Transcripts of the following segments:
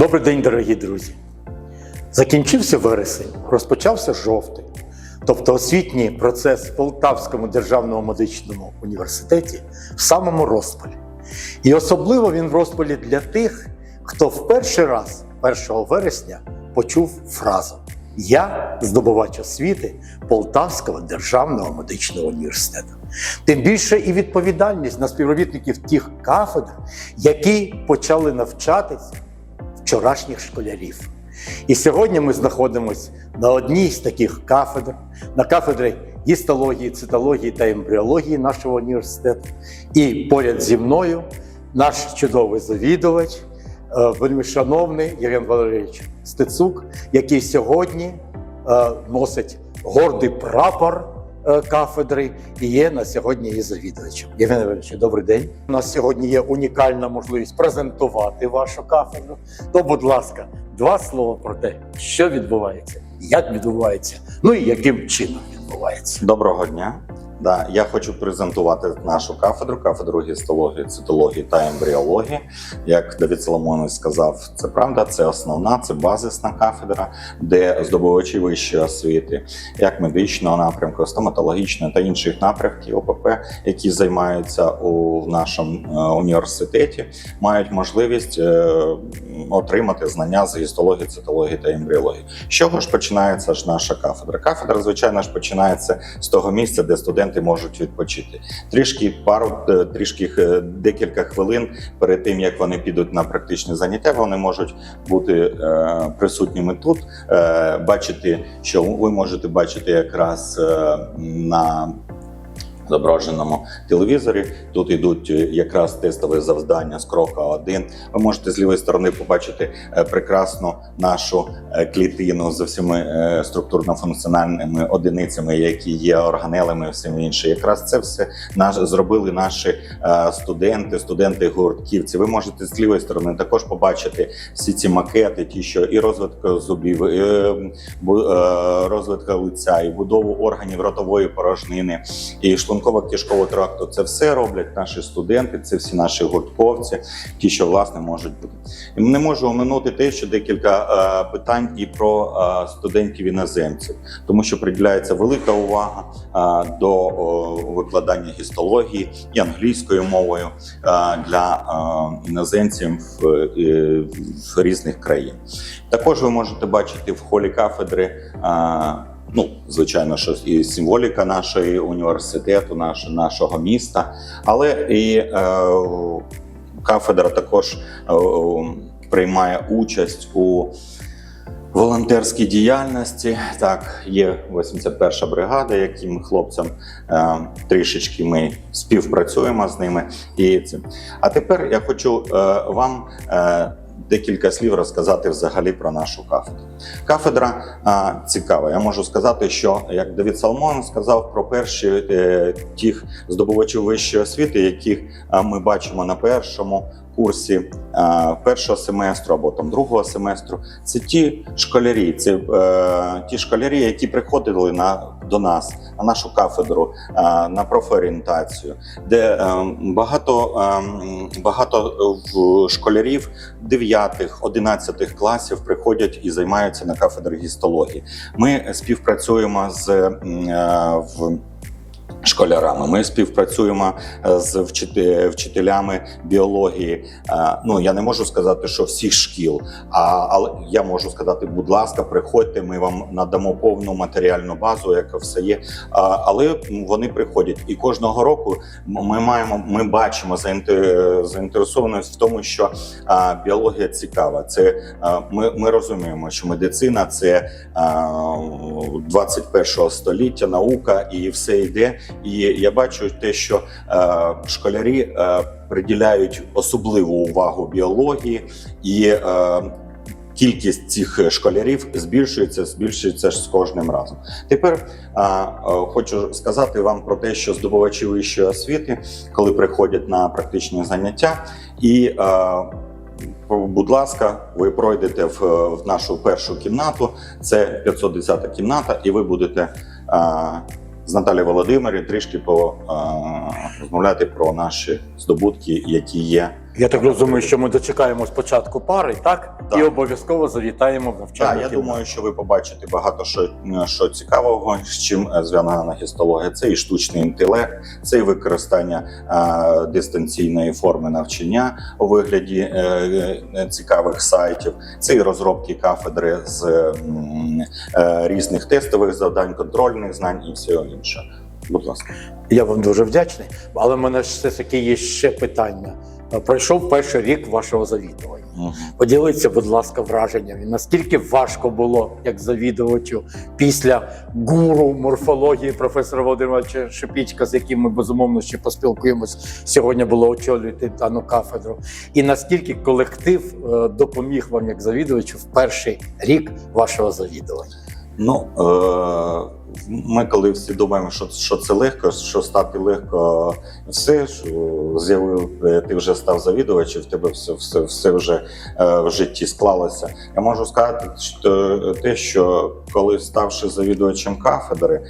Добрий день, дорогі друзі. Закінчився вересень, розпочався жовтий. Тобто освітній процес в Полтавському державному медичному університеті в самому розпалі. І особливо він в розпалі для тих, хто в перший раз, 1 вересня, почув фразу Я здобувач освіти Полтавського державного медичного університету. Тим більше і відповідальність на співробітників тих кафедр, які почали навчатися вчорашніх школярів. І сьогодні ми знаходимося на одній з таких кафедр, на кафедрі гістології, цитології та ембріології нашого університету. І поряд зі мною наш чудовий завідувач, е, вельми шановний Євген Валерійович Стецук, який сьогодні е, носить гордий прапор кафедри і є на сьогодні її завідувачем. Євген Валерійович, добрий день. У нас сьогодні є унікальна можливість презентувати вашу кафедру. То, будь ласка, два слова про те, що відбувається, як відбувається, ну і яким чином відбувається. Доброго дня. Да, я хочу презентувати нашу кафедру, кафедру гістології, цитології та ембріології. Як Давид Соломонович сказав, це правда, це основна, це базисна кафедра, де здобувачі вищої освіти, як медичного напрямку, стоматологічного та інших напрямків ОПП, які займаються у нашому е, університеті, мають можливість е, отримати знання з гістології, цитології та ембріології. З чого ж починається ж наша кафедра? Кафедра, звичайно ж, починається з того місця, де студенти можуть відпочити. Трішки пару, е, трішки е, декілька хвилин перед тим як вони підуть на практичне заняття, вони можуть бути е, присутніми тут, бачити, що ви можете бачити якраз на зображеному телевізорі. Тут йдуть е, якраз тестові завдання з крока 1. Ви можете з лівої сторони побачити е, прекрасну нашу е, клітину з всіма структурно-функціональними одиницями, які є органелами і всім інше. Якраз це все наш зробили наші студенти, студенти гуртківці. Ви можете з лівої сторони також побачити всі ці макети, ті, що і розвиток зубів, і е, бу- е, розвиток лиця, і будову органів ротової порожнини, і шлунково-кишкового тракту. Це все роблять наші студенти, це всі наші гуртковці, ті, що власне можуть бути. І не можу оминути те, що декілька е, питань і про е, студентів іноземців, тому що приділяється велика увага е, до викладання гістології і англійською мовою для іноземців в різних країн. Також ви можете бачити в холі кафедри. Ну, звичайно, що і символіка нашої університету, наш, нашого міста, але і е, кафедра також е, приймає участь у волонтерській діяльності. Так, є 81-ша бригада, яким хлопцям е, трішечки ми співпрацюємо з ними. І це. А тепер я хочу е, вам. Е, Декілька слів розказати взагалі про нашу кафедру. Кафедра а, цікава. Я можу сказати, що як Давід Салмон сказав про перші е, тих здобувачів вищої освіти, яких а, ми бачимо на першому курсі а, першого семестру або там другого семестру. Це ті школярі, це е, ті школярі, які приходили на до нас на нашу кафедру на профорієнтацію, де е, багато, е, багато школярів 9-11 класів приходять і займаються на кафедрі гістології. Ми співпрацюємо з е, в. Школярами ми співпрацюємо е, з вчителями біології. Е, Ну я не можу сказати, що всіх шкіл, а але я можу сказати, будь ласка, приходьте, ми вам надамо повну матеріальну базу, яка все є. Але вони приходять, і кожного року ми маємо, ми бачимо заінте- заінтересованість в тому, що біологія цікава. Це ми, ми розуміємо, що медицина це а, 21 століття, наука і все йде. І я бачу те, що е, школярі е, приділяють особливу увагу біології і. Е, Кількість цих школярів збільшується, збільшується з кожним разом. Тепер а, а, хочу сказати вам про те, що здобувачі вищої освіти, коли приходять на практичні заняття, і а, будь ласка, ви пройдете в, в нашу першу кімнату. Це 510 кімната, і ви будете а, з Наталією Володимирі трішки по, а, розмовляти про наші здобутки, які є Я так розумію, що ми дочекаємо спочатку пари, так? Так. І обов'язково завітаємо в навчальну Так, я кімнату. думаю, що ви побачите багато що, що цікавого, з чим е, зв'язана гістологія. Це і штучний інтелект, це і використання е, дистанційної форми навчання у вигляді е, е, цікавих сайтів, це і розробки кафедри з м, е, різних тестових завдань, контрольних знань і всього іншого. Будь ласка. Я вам дуже вдячний, але в мене все таки є ще питання. Пройшов перший рік вашого завідування. Мгм. Поділіться, будь ласка, враженнями. Наскільки важко було як завідувачу після гуру морфології професора Володимира Шепічка, з яким ми безумовно ще поспілкуємось сьогодні, було очолювати дану кафедру. І наскільки колектив е, допоміг вам як завідувачу в перший рік вашого завідування? Ну е- ми коли всі думаємо, що, що це легко, що стати легко, все що з'явив, е, ти вже став завідувачем, в тебе все, все, все вже е, в житті склалося. Я можу сказати, що те, що коли ставши завідувачем кафедри, е,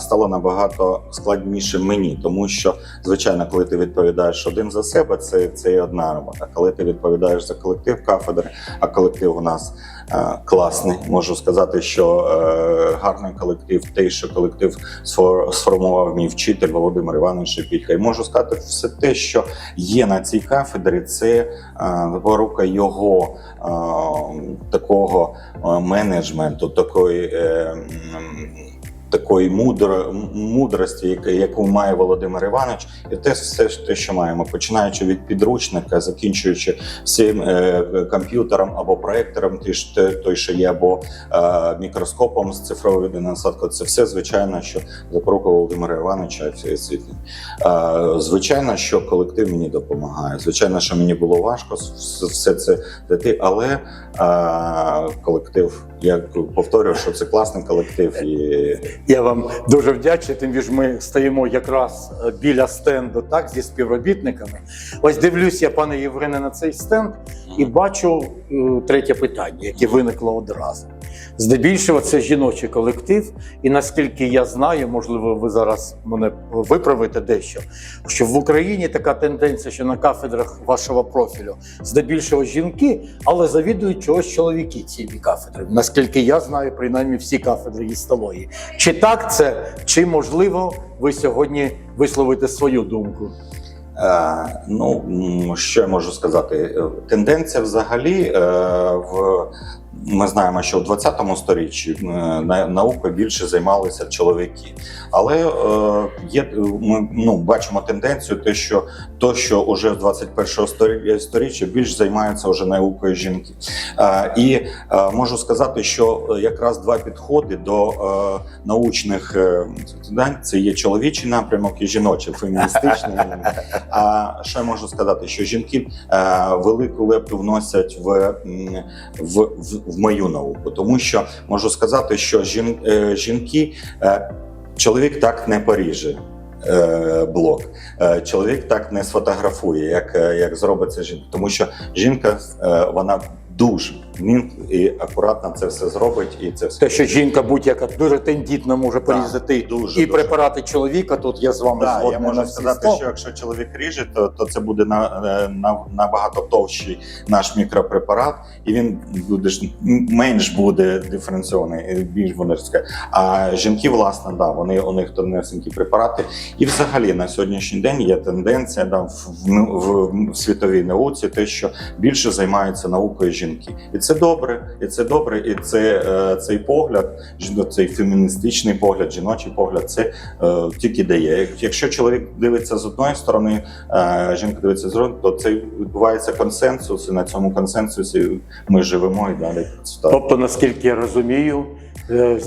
стало набагато складніше мені, тому що звичайно, коли ти відповідаєш один за себе, це, це і одна робота. Коли ти відповідаєш за колектив кафедри, а колектив у нас е, класний, можу сказати, що е, гарний колектив, той, що колектив сфор- сформував мій вчитель Володимир Іванович Шепілька. І можу сказати, все те, що є на цій кафедрі, це е, порука його е, такого е, менеджменту, такої. Такої мудро, мудрості, яку має Володимир Іванович, і те все те, що маємо, починаючи від підручника, закінчуючи всім е, комп'ютером або проектором, той, ж- той, що є, або е, мікроскопом з цифрової насадки. Це все звичайно, що запорука Володимира Івановича всієї. Е, звичайно, що колектив мені допомагає. Звичайно, що мені було важко все це дати, але е, колектив, я повторюю, що це класний колектив і Я вам дуже вдячний. Тим більше ми стоїмо якраз е, біля стенду, так зі співробітниками. Ось дивлюсь я, пане Євгене, на цей стенд і бачу е, третє питання, яке виникло одразу. Здебільшого це жіночий колектив, і наскільки я знаю, можливо, ви зараз мене виправите дещо, що в Україні така тенденція, що на кафедрах вашого профілю здебільшого жінки, але завідують чогось чоловіки цієї кафедри. Наскільки я знаю, принаймні всі кафедри гістології. Чи так це, чи можливо ви сьогодні висловите свою думку? Е, Ну, що я можу сказати? Е, Тенденція взагалі е, в ми знаємо, що в 20 сторіччі е, на- наукою більше займалися чоловіки, але е, є ми ну, бачимо тенденцію, те, що то, що вже в 21 сторі- сторіччі більш займаються вже наукою жінки. Е, І можу сказати, що якраз два підходи до научних завдань це є чоловічий напрямок і жіночий, феміністичний. А що можу сказати? Що жінки велику лепту вносять в, в, в, в мою науку, тому що можу сказати, що е, жінки е, чоловік так не поріже. е, Блок чоловік так не сфотографує, як, як зробиться жінка, тому що жінка вона дуже він і акуратно це все зробить, і це все Те, що жінка будь-яка дуже тендітно може порізати дуже, і дуже. препарати чоловіка, тут я з вами Да, я можу на всі сказати, сто. що якщо чоловік ріже, то, то це буде на, е, на, набагато товщий наш мікропрепарат, і він буде ж менш буде диференційований, е, більш буде. А жінки, власне, да, вони у них тонесенькі препарати. І взагалі на сьогоднішній день є тенденція да, в, в, в, в світовій науці, те, що більше займаються наукою жінки, і це добре, і це добре, і це е, цей погляд, жіно- цей феміністичний погляд, жіночий погляд, це е, тільки дає. Якщо чоловік дивиться з одної сторони, е, жінка дивиться з іншої, то це відбувається консенсус, і на цьому консенсусі ми живемо і далі. Тобто, наскільки я розумію,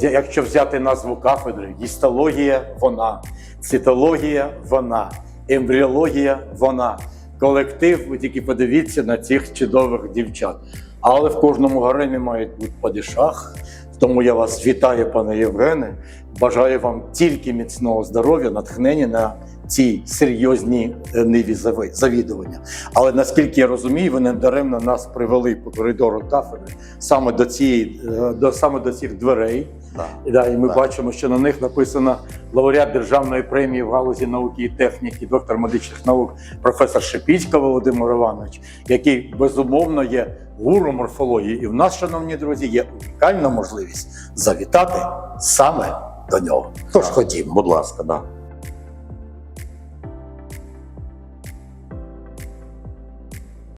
якщо взяти назву кафедри, гістологія вона, цитологія вона, ембріологія вона, колектив, ви тільки подивіться на цих чудових дівчат. Але в кожному гаремі мають бути падишах. Тому я вас вітаю, пане Євгене. Бажаю вам тільки міцного здоров'я, натхнення на цій серйозній е, ниві завідування. Але наскільки я розумію, вони даремно нас привели по коридору кафедри саме до цієї е, до саме до цих дверей. Да. І, Да, і ми Так. бачимо, що на них написано лауреат державної премії в галузі науки і техніки, доктор медичних наук, професор Шепіцько Володимир Іванович, який безумовно є гуру морфології. І в нас, шановні друзі, є унікальна можливість завітати саме до нього. Тож ходімо. Будь ласка, да.